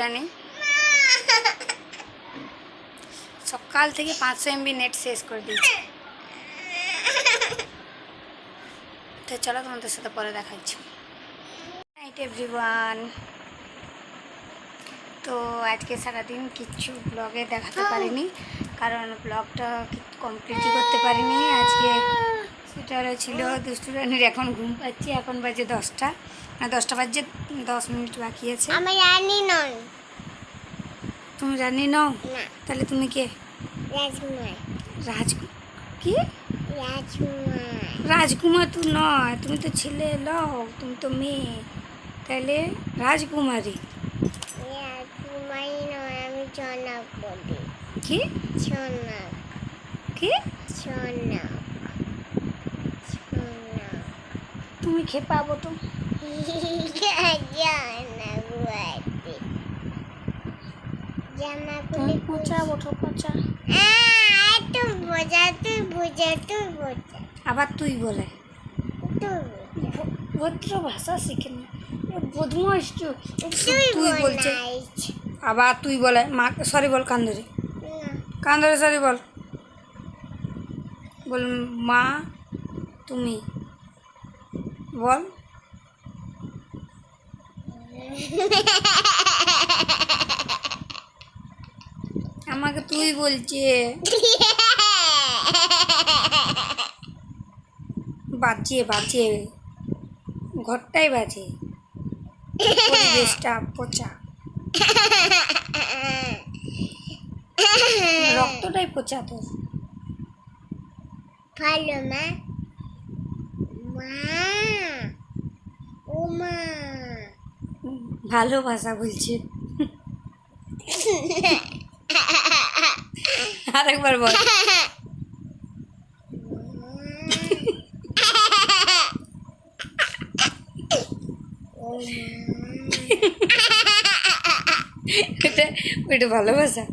রানী সকাল থেকে পাঁচশো এমবি নেট শেষ করে দিয়েছে। তো চলো তোমাদের সাথে পরে দেখাচ্ছি। নাইট এভরিওয়ান তো আজকে সারাদিন কিচ্ছু ব্লগে দেখাতে পারিনি, কারণ ব্লগটা কমপ্লিটই করতে পারিনি। আজকে সেটা ছিল দুষ্টু রানীর এখন ঘুম পাচ্ছি এখন বাজে দশটা। না দশটা বাজে দশ মিনিট বাকি আছে। আমি রানী নই তুমি রানী নও? তাহলে তুমি কে? রাজকুমার। রাজ কি? রাজকুমার। রাজকুমার তো নয় তুমি তো ছেলে লও তুমি তো মেয়ে। তাহলে রাজকুমারী। রাজকুমারী নয় আমি বলি। কি? কি? চনক তুমি খেপাবো তো। তুমি পচা বোঝা আবার তুই বলে। ভদ্র ভাষা শিখে বদমাস তো। তুই তুই বলছে। আবার তুই বলে মা সরি বল কান ধরে কান ধরে সরি বল। বল মা তুমি। বল। আমাকে তুই বলছে। বাজে বাজে ঘরটাই বাজে। পরিবেশটা পচা। রক্তটাই পচা তোর। ভালো মা মা। ও মা ভালোবাসা বলছে। আরেকবার বল। ও ওটা ওটা ভালোবাসা।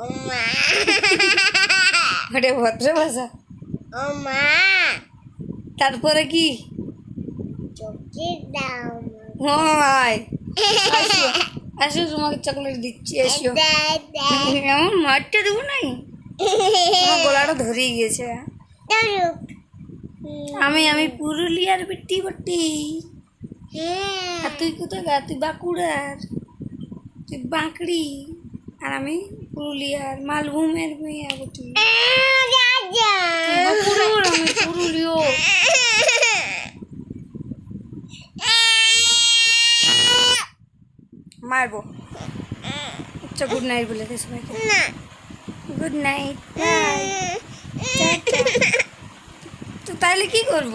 ও মা ওটা ভদ্র ভাষা তারপরে কি? হয় আসো তোমাকে চকলেট দিচ্ছি এসো এমন মারটা দেবো নাই? আমার গলাটা ধরেই গেছে। আমি আমি পুরুলিয়ার বেটি বটি। আর তুই কোথায় গা? তুই বাঁকুড়ার। তুই বাঁকড়ি। আর আমি পুরুলিয়ার মালভূমের মেয়ে বটি বাঁকুড়ার আমি পুরুলিও মারবো আচ্ছা গুড নাইট বলে দে সবাইকে গুড নাইট তো তাহলে কি করব